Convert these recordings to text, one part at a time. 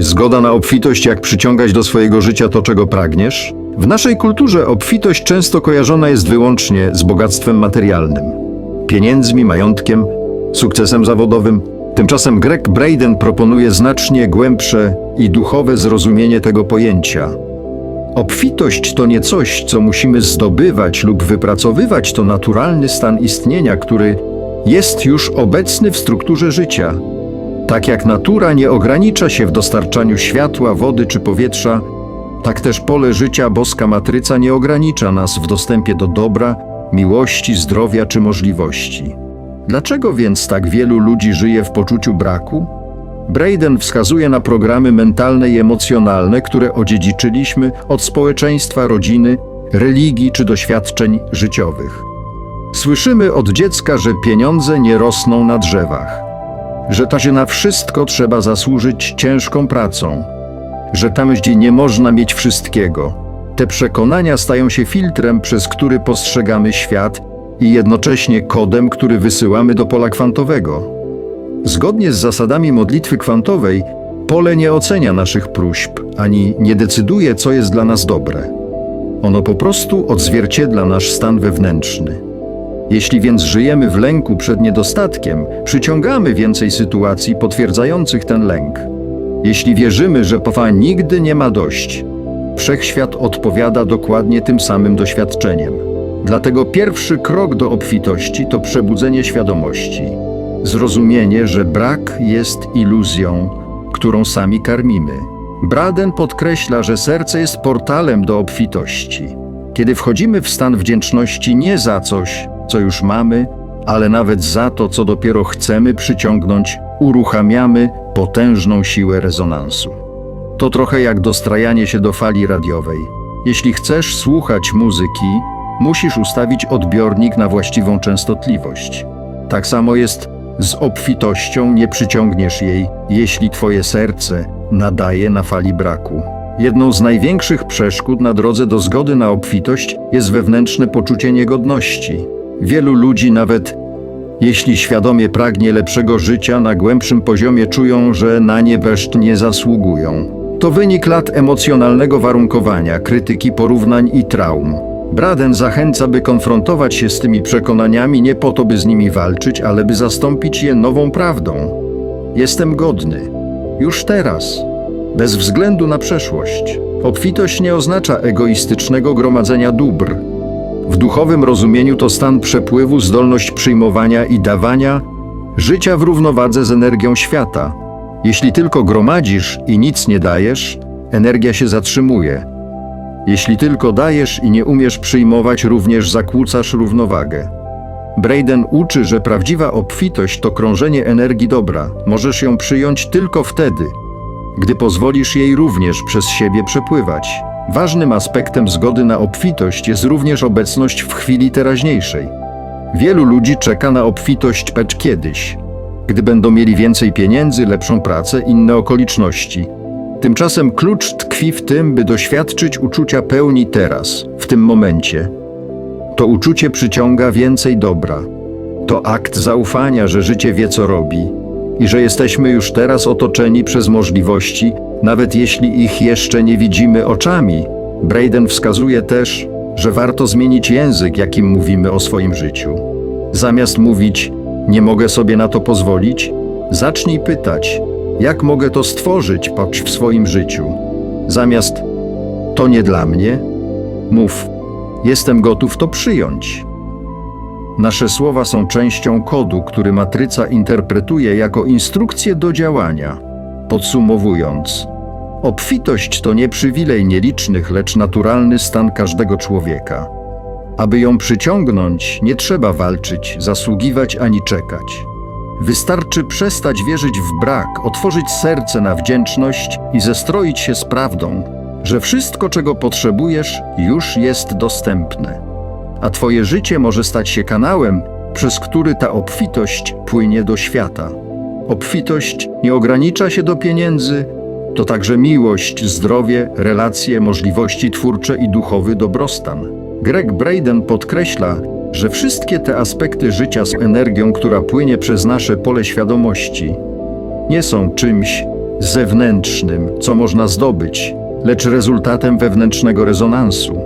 Zgoda na obfitość, jak przyciągać do swojego życia to, czego pragniesz? W naszej kulturze obfitość często kojarzona jest wyłącznie z bogactwem materialnym. Pieniędzmi, majątkiem, sukcesem zawodowym. Tymczasem Greg Braden proponuje znacznie głębsze i duchowe zrozumienie tego pojęcia. Obfitość to nie coś, co musimy zdobywać lub wypracowywać, to naturalny stan istnienia, który jest już obecny w strukturze życia. Tak jak natura nie ogranicza się w dostarczaniu światła, wody czy powietrza, tak też pole życia boska matryca nie ogranicza nas w dostępie do dobra, miłości, zdrowia czy możliwości. Dlaczego więc tak wielu ludzi żyje w poczuciu braku? Braden wskazuje na programy mentalne i emocjonalne, które odziedziczyliśmy od społeczeństwa, rodziny, religii czy doświadczeń życiowych. Słyszymy od dziecka, że pieniądze nie rosną na drzewach, że to się na wszystko trzeba zasłużyć ciężką pracą, że tam, gdzie nie można mieć wszystkiego. Te przekonania stają się filtrem, przez który postrzegamy świat i jednocześnie kodem, który wysyłamy do pola kwantowego. Zgodnie z zasadami modlitwy kwantowej, pole nie ocenia naszych próśb, ani nie decyduje, co jest dla nas dobre. Ono po prostu odzwierciedla nasz stan wewnętrzny. Jeśli więc żyjemy w lęku przed niedostatkiem, przyciągamy więcej sytuacji potwierdzających ten lęk. Jeśli wierzymy, że powa nigdy nie ma dość, wszechświat odpowiada dokładnie tym samym doświadczeniem. Dlatego pierwszy krok do obfitości to przebudzenie świadomości. Zrozumienie, że brak jest iluzją, którą sami karmimy. Braden podkreśla, że serce jest portalem do obfitości. Kiedy wchodzimy w stan wdzięczności nie za coś, co już mamy, ale nawet za to, co dopiero chcemy przyciągnąć, uruchamiamy potężną siłę rezonansu. To trochę jak dostrajanie się do fali radiowej. Jeśli chcesz słuchać muzyki, musisz ustawić odbiornik na właściwą częstotliwość. Tak samo jest z obfitością, nie przyciągniesz jej, jeśli twoje serce nadaje na fali braku. Jedną z największych przeszkód na drodze do zgody na obfitość jest wewnętrzne poczucie niegodności. Wielu ludzi nawet jeśli świadomie pragnie lepszego życia, na głębszym poziomie czują, że na nie wreszcie nie zasługują. To wynik lat emocjonalnego warunkowania, krytyki, porównań i traum. Braden zachęca, by konfrontować się z tymi przekonaniami nie po to, by z nimi walczyć, ale by zastąpić je nową prawdą. Jestem godny. Już teraz. Bez względu na przeszłość. Obfitość nie oznacza egoistycznego gromadzenia dóbr. W duchowym rozumieniu to stan przepływu, zdolność przyjmowania i dawania, życia w równowadze z energią świata. Jeśli tylko gromadzisz i nic nie dajesz, energia się zatrzymuje. Jeśli tylko dajesz i nie umiesz przyjmować, również zakłócasz równowagę. Braden uczy, że prawdziwa obfitość to krążenie energii dobra. Możesz ją przyjąć tylko wtedy, gdy pozwolisz jej również przez siebie przepływać. Ważnym aspektem zgody na obfitość jest również obecność w chwili teraźniejszej. Wielu ludzi czeka na obfitość pecz kiedyś, gdy będą mieli więcej pieniędzy, lepszą pracę, inne okoliczności. Tymczasem klucz tkwi w tym, by doświadczyć uczucia pełni teraz, w tym momencie. To uczucie przyciąga więcej dobra. To akt zaufania, że życie wie, co robi i że jesteśmy już teraz otoczeni przez możliwości, nawet jeśli ich jeszcze nie widzimy oczami. Braden wskazuje też, że warto zmienić język, jakim mówimy o swoim życiu. Zamiast mówić, nie mogę sobie na to pozwolić, zacznij pytać, jak mogę to stworzyć w swoim życiu. Zamiast, to nie dla mnie, mów, jestem gotów to przyjąć. Nasze słowa są częścią kodu, który matryca interpretuje jako instrukcję do działania. Podsumowując, obfitość to nie przywilej nielicznych, lecz naturalny stan każdego człowieka. Aby ją przyciągnąć, nie trzeba walczyć, zasługiwać ani czekać. Wystarczy przestać wierzyć w brak, otworzyć serce na wdzięczność i zestroić się z prawdą, że wszystko, czego potrzebujesz, już jest dostępne a Twoje życie może stać się kanałem, przez który ta obfitość płynie do świata. Obfitość nie ogranicza się do pieniędzy, to także miłość, zdrowie, relacje, możliwości twórcze i duchowy dobrostan. Greg Braden podkreśla, że wszystkie te aspekty życia z energią, która płynie przez nasze pole świadomości, nie są czymś zewnętrznym, co można zdobyć, lecz rezultatem wewnętrznego rezonansu.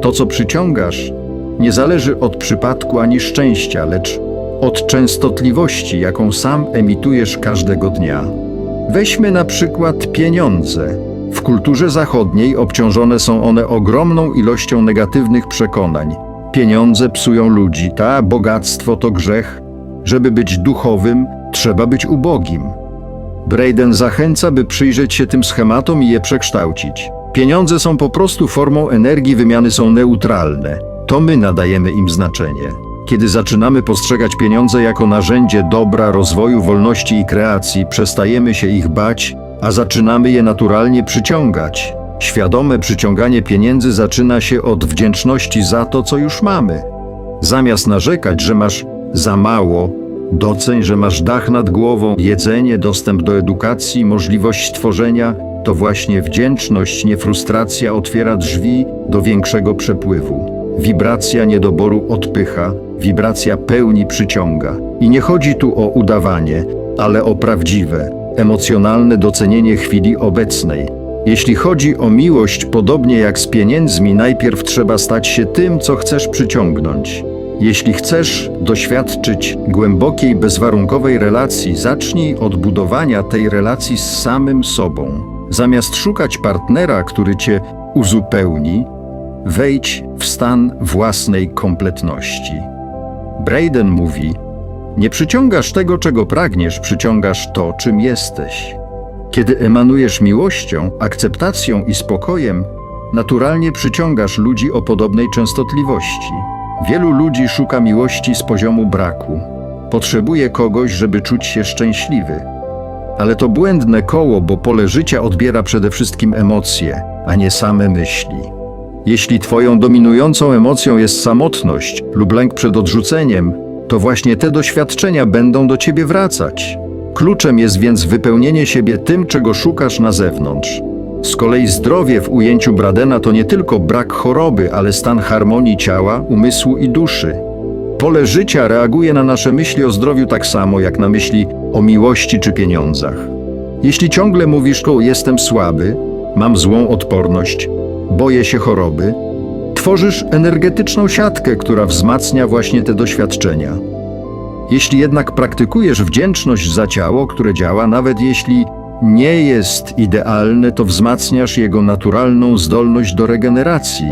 To, co przyciągasz, nie zależy od przypadku ani szczęścia, lecz od częstotliwości, jaką sam emitujesz każdego dnia. Weźmy na przykład pieniądze. W kulturze zachodniej obciążone są one ogromną ilością negatywnych przekonań. Pieniądze psują ludzi, ta bogactwo to grzech. Żeby być duchowym, trzeba być ubogim. Braden zachęca, by przyjrzeć się tym schematom i je przekształcić. Pieniądze są po prostu formą energii, wymiany są neutralne. To my nadajemy im znaczenie. Kiedy zaczynamy postrzegać pieniądze jako narzędzie dobra, rozwoju, wolności i kreacji, przestajemy się ich bać, a zaczynamy je naturalnie przyciągać. Świadome przyciąganie pieniędzy zaczyna się od wdzięczności za to, co już mamy. Zamiast narzekać, że masz za mało, doceń, że masz dach nad głową, jedzenie, dostęp do edukacji, możliwość tworzenia. To właśnie wdzięczność, nie frustracja otwiera drzwi do większego przepływu. Wibracja niedoboru odpycha, wibracja pełni przyciąga. I nie chodzi tu o udawanie, ale o prawdziwe, emocjonalne docenienie chwili obecnej. Jeśli chodzi o miłość, podobnie jak z pieniędzmi, najpierw trzeba stać się tym, co chcesz przyciągnąć. Jeśli chcesz doświadczyć głębokiej, bezwarunkowej relacji, zacznij od budowania tej relacji z samym sobą. Zamiast szukać partnera, który cię uzupełni, wejdź w stan własnej kompletności. Braden mówi: Nie przyciągasz tego, czego pragniesz, przyciągasz to, czym jesteś. Kiedy emanujesz miłością, akceptacją i spokojem, naturalnie przyciągasz ludzi o podobnej częstotliwości. Wielu ludzi szuka miłości z poziomu braku. Potrzebuje kogoś, żeby czuć się szczęśliwy. Ale to błędne koło, bo pole życia odbiera przede wszystkim emocje, a nie same myśli. Jeśli twoją dominującą emocją jest samotność lub lęk przed odrzuceniem, to właśnie te doświadczenia będą do ciebie wracać. Kluczem jest więc wypełnienie siebie tym, czego szukasz na zewnątrz. Z kolei zdrowie w ujęciu Bradena to nie tylko brak choroby, ale stan harmonii ciała, umysłu i duszy. Pole życia reaguje na nasze myśli o zdrowiu tak samo jak na myśli o miłości czy pieniądzach. Jeśli ciągle mówisz, o jestem słaby, mam złą odporność, boję się choroby, tworzysz energetyczną siatkę, która wzmacnia właśnie te doświadczenia. Jeśli jednak praktykujesz wdzięczność za ciało, które działa, nawet jeśli nie jest idealne, to wzmacniasz jego naturalną zdolność do regeneracji.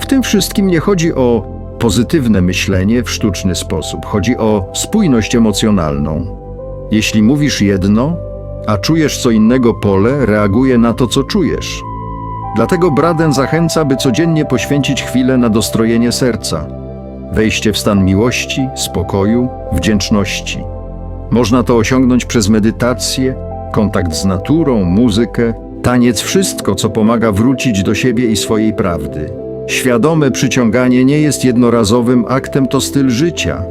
W tym wszystkim nie chodzi o pozytywne myślenie w sztuczny sposób, chodzi o spójność emocjonalną. Jeśli mówisz jedno, a czujesz co innego pole, reaguje na to, co czujesz. Dlatego Braden zachęca, by codziennie poświęcić chwilę na dostrojenie serca, wejście w stan miłości, spokoju, wdzięczności. Można to osiągnąć przez medytację, kontakt z naturą, muzykę, taniec, wszystko, co pomaga wrócić do siebie i swojej prawdy. Świadome przyciąganie nie jest jednorazowym aktem, to styl życia.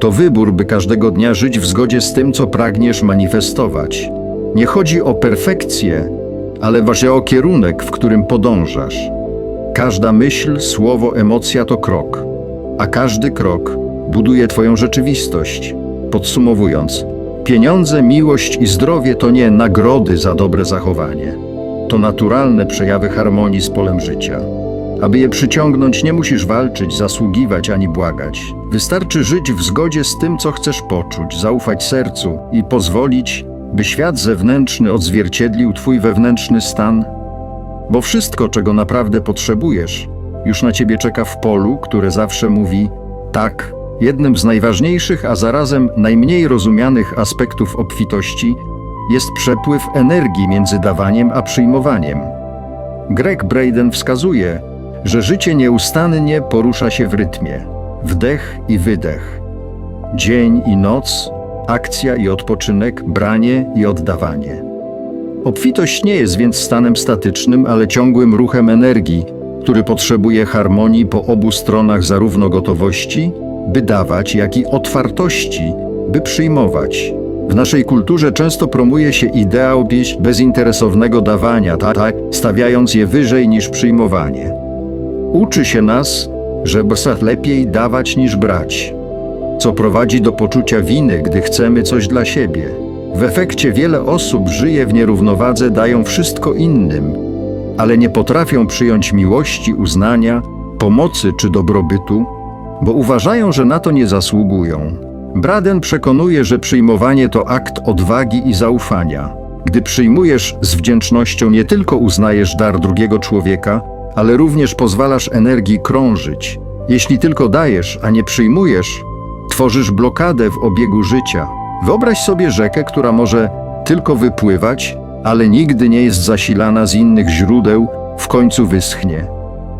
To wybór, by każdego dnia żyć w zgodzie z tym, co pragniesz manifestować. Nie chodzi o perfekcję, ale właśnie o kierunek, w którym podążasz. Każda myśl, słowo, emocja to krok, a każdy krok buduje Twoją rzeczywistość. Podsumowując, pieniądze, miłość i zdrowie to nie nagrody za dobre zachowanie. To naturalne przejawy harmonii z polem życia. Aby je przyciągnąć, nie musisz walczyć, zasługiwać ani błagać. Wystarczy żyć w zgodzie z tym, co chcesz poczuć, zaufać sercu i pozwolić, by świat zewnętrzny odzwierciedlił Twój wewnętrzny stan, bo wszystko, czego naprawdę potrzebujesz, już na Ciebie czeka w polu, które zawsze mówi tak. Jednym z najważniejszych, a zarazem najmniej rozumianych aspektów obfitości jest przepływ energii między dawaniem a przyjmowaniem. Greg Braden wskazuje, że życie nieustannie porusza się w rytmie wdech i wydech, dzień i noc, akcja i odpoczynek, branie i oddawanie. Obfitość nie jest więc stanem statycznym, ale ciągłym ruchem energii, który potrzebuje harmonii po obu stronach zarówno gotowości, by dawać, jak i otwartości, by przyjmować. W naszej kulturze często promuje się ideał bezinteresownego dawania, tak, tak, stawiając je wyżej niż przyjmowanie. Uczy się nas, że lepiej dawać niż brać, co prowadzi do poczucia winy, gdy chcemy coś dla siebie. W efekcie wiele osób żyje w nierównowadze, dają wszystko innym, ale nie potrafią przyjąć miłości, uznania, pomocy czy dobrobytu, bo uważają, że na to nie zasługują. Braden przekonuje, że przyjmowanie to akt odwagi i zaufania. Gdy przyjmujesz z wdzięcznością, nie tylko uznajesz dar drugiego człowieka, ale również pozwalasz energii krążyć. Jeśli tylko dajesz, a nie przyjmujesz, tworzysz blokadę w obiegu życia. Wyobraź sobie rzekę, która może tylko wypływać, ale nigdy nie jest zasilana z innych źródeł, w końcu wyschnie.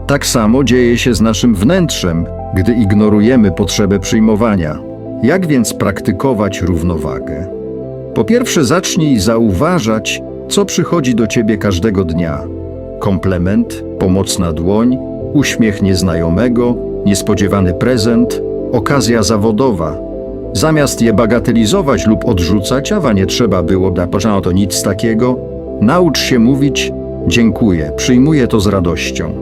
Tak samo dzieje się z naszym wnętrzem, gdy ignorujemy potrzebę przyjmowania. Jak więc praktykować równowagę? Po pierwsze, zacznij zauważać, co przychodzi do ciebie każdego dnia. Komplement, pomocna dłoń, uśmiech nieznajomego, niespodziewany prezent, okazja zawodowa. Zamiast je bagatelizować lub odrzucać, a nie trzeba było, poczęło to nic takiego, naucz się mówić dziękuję, przyjmuję to z radością.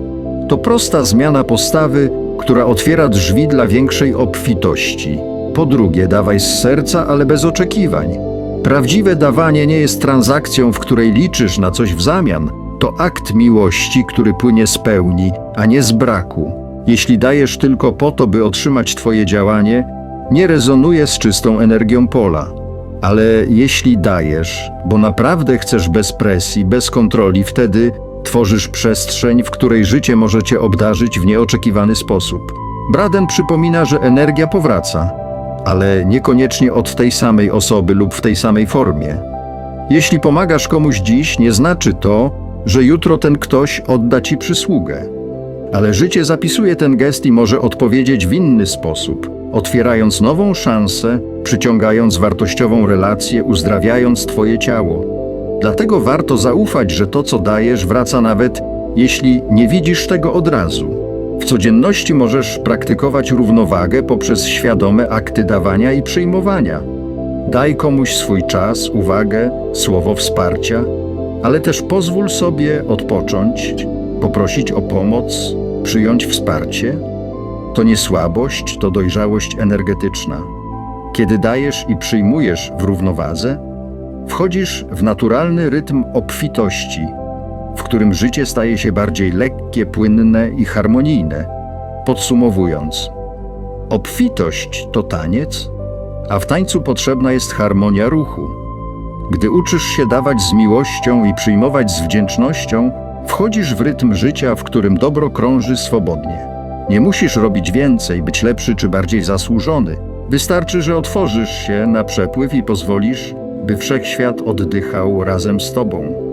To prosta zmiana postawy, która otwiera drzwi dla większej obfitości. Po drugie, dawaj z serca, ale bez oczekiwań. Prawdziwe dawanie nie jest transakcją, w której liczysz na coś w zamian. To akt miłości, który płynie z pełni, a nie z braku. Jeśli dajesz tylko po to, by otrzymać Twoje działanie, nie rezonuje z czystą energią pola. Ale jeśli dajesz, bo naprawdę chcesz bez presji, bez kontroli, wtedy tworzysz przestrzeń, w której życie może cię obdarzyć w nieoczekiwany sposób. Braden przypomina, że energia powraca, ale niekoniecznie od tej samej osoby lub w tej samej formie. Jeśli pomagasz komuś dziś, nie znaczy to, że jutro ten ktoś odda ci przysługę. Ale życie zapisuje ten gest i może odpowiedzieć w inny sposób, otwierając nową szansę, przyciągając wartościową relację, uzdrawiając Twoje ciało. Dlatego warto zaufać, że to, co dajesz, wraca nawet jeśli nie widzisz tego od razu. W codzienności możesz praktykować równowagę poprzez świadome akty dawania i przyjmowania. Daj komuś swój czas, uwagę, słowo wsparcia, ale też pozwól sobie odpocząć, poprosić o pomoc, przyjąć wsparcie. To nie słabość, to dojrzałość energetyczna. Kiedy dajesz i przyjmujesz w równowadze, wchodzisz w naturalny rytm obfitości, w którym życie staje się bardziej lekkie, płynne i harmonijne. Podsumowując, obfitość to taniec, a w tańcu potrzebna jest harmonia ruchu. Gdy uczysz się dawać z miłością i przyjmować z wdzięcznością, wchodzisz w rytm życia, w którym dobro krąży swobodnie. Nie musisz robić więcej, być lepszy czy bardziej zasłużony. Wystarczy, że otworzysz się na przepływ i pozwolisz, by wszechświat oddychał razem z tobą.